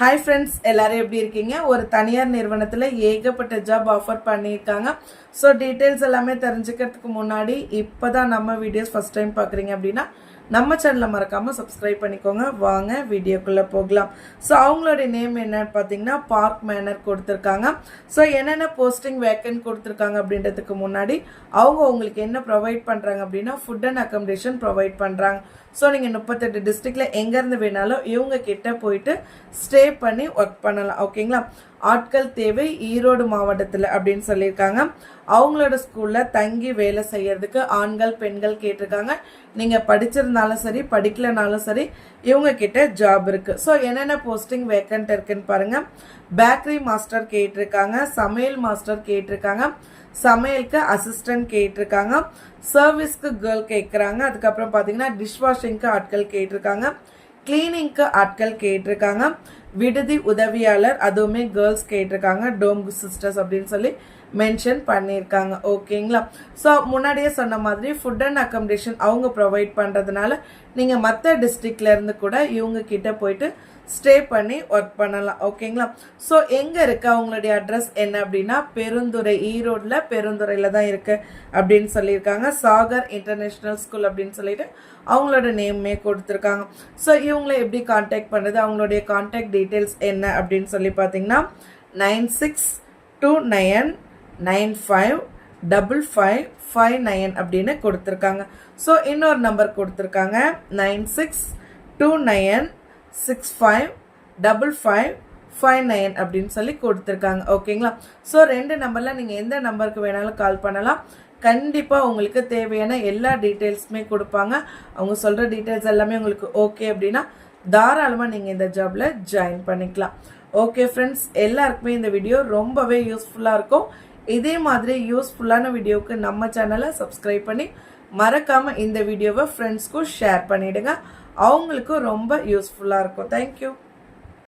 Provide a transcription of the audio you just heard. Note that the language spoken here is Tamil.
ஹாய் ஃப்ரெண்ட்ஸ் எல்லாரும் எப்படி இருக்கீங்க? ஒரு தனியார் நிறுவனத்தில் ஏகப்பட்ட ஜாப் ஆஃபர் பண்ணியிருக்காங்க. ஸோ டீட்டெயில்ஸ் எல்லாமே தெரிஞ்சுக்கிறதுக்கு முன்னாடி இப்போ தான் நம்ம வீடியோஸ் ஃபஸ்ட் டைம் பார்க்குறீங்க அப்படின்னா நம்ம சேனலை மறக்காமல் சப்ஸ்கிரைப் பண்ணிக்கோங்க. வாங்க வீடியோக்குள்ளே போகலாம். ஸோ அவங்களுடைய நேம் என்னன்னு பார்த்தீங்கன்னா பார்க் மேனர் கொடுத்துருக்காங்க. ஸோ என்னென்ன போஸ்டிங் வேக்கன்ட் கொடுத்துருக்காங்க அப்படின்றதுக்கு முன்னாடி அவங்க உங்களுக்கு என்ன ப்ரொவைட் பண்ணுறாங்க அப்படின்னா ஃபுட் அண்ட் அக்கமடேஷன் ப்ரொவைட் பண்ணுறாங்க ஸோ நீங்கள் முப்பத்தெட்டு டிஸ்ட்ரிக்டில் எங்கேருந்து வேணாலும் இவங்க கிட்ட போயிட்டு ஸ்டே பண்ணி ஒர்க் பண்ணலாம். ஓகேங்களா ஆட்கள் தேவை ஈரோடு மாவட்டத்தில் அப்படின்னு சொல்லியிருக்காங்க. அவங்களோட ஸ்கூலில் தங்கி வேலை செய்யறதுக்கு ஆண்கள் பெண்கள் கேட்டிருக்காங்க. நீங்கள் படிச்சிருந்தாலும் சரி படிக்கலனாலும் சரி இவங்க கிட்ட ஜாப் இருக்கு. ஸோ என்னென்ன போஸ்டிங் வேக்கண்ட் இருக்குன்னு பாருங்க. பேக்கரி மாஸ்டர் கேட்டிருக்காங்க சமையல் மாஸ்டர் கேட்டிருக்காங்க சமையலுக்கு அசிஸ்டன்ட் கேட்டிருக்காங்க சர்வீஸ்க்கு கேர்ள் கேட்குறாங்க அதுக்கப்புறம் பார்த்தீங்கன்னா டிஷ்வாஷிங்க்கு ஆட்கள் கேட்டிருக்காங்க கிளீனிங்க்கு ஆட்கள் கேட்டிருக்காங்க. விடுதி உதவியாளர் அதுவுமே கேர்ள்ஸ் கேட்டிருக்காங்க. டோம் சிஸ்டர்ஸ் அப்படின்னு சொல்லி மென்ஷன் பண்ணியிருக்காங்க. ஓகேங்களா ஸோ முன்னாடியே சொன்ன மாதிரி ஃபுட் அண்ட் அக்கமடேஷன் அவங்க ப்ரொவைட் பண்ணுறதுனால நீங்கள் மற்ற டிஸ்ட்ரிக்ட்லேருந்து கூட இவங்க கிட்ட போயிட்டு ஸ்டே பண்ணி ஒர்க் பண்ணலாம். ஓகேங்களா ஸோ எங்கே இருக்குது அவங்களுடைய அட்ரஸ் என்ன அப்படின்னா பெருந்துறை ஈரோடில் பெருந்துறையில் தான் இருக்குது அப்படின்னு சொல்லியிருக்காங்க. சாகர் இன்டர்நேஷ்னல் ஸ்கூல் அப்படின்னு சொல்லிட்டு அவங்களோட நேம்மே கொடுத்துருக்காங்க. ஸோ இவங்கள எப்படி காண்டாக்ட் பண்ணுறது அவங்களுடைய காண்டாக்ட் டீட்டெயில்ஸ் என்ன அப்படின்னு சொல்லி பார்த்தீங்கன்னா nine six two nine nine five double five five nine அப்படின்னு கொடுத்துருக்காங்க. ஸோ இன்னொரு நம்பர் கொடுத்துருக்காங்க. Nine six two nine six five double five five nine அப்படின்னு சொல்லி கொடுத்துருக்காங்க. ஓகேங்களா ஸோ ரெண்டு நம்பரில் நீங்கள் எந்த நம்பருக்கு வேணாலும் கால் பண்ணலாம். கண்டிப்பாக உங்களுக்கு தேவையான எல்லா டீட்டெயில்ஸுமே கொடுப்பாங்க. அவங்க சொல்கிற டீட்டெயில்ஸ் எல்லாமே உங்களுக்கு ஓகே அப்படின்னா தாராளமாக நீங்கள் இந்த ஜாபில் ஜாயின் பண்ணிக்கலாம். ஓகே ஃப்ரெண்ட்ஸ் எல்லாருக்குமே இந்த வீடியோ ரொம்பவே யூஸ்ஃபுல்லாக இருக்கும். இதே மாதிரி யூஸ்ஃபுல்லான வீடியோவுக்கு நம்ம சேனலை சப்ஸ்கிரைப் பண்ணி மறக்காமல் இந்த வீடியோவை ஃப்ரெண்ட்ஸ்க்கும் ஷேர் பண்ணிவிடுங்க அவங்களுக்கும் ரொம்ப யூஸ்ஃபுல்லாக இருக்கும். தேங்க்யூ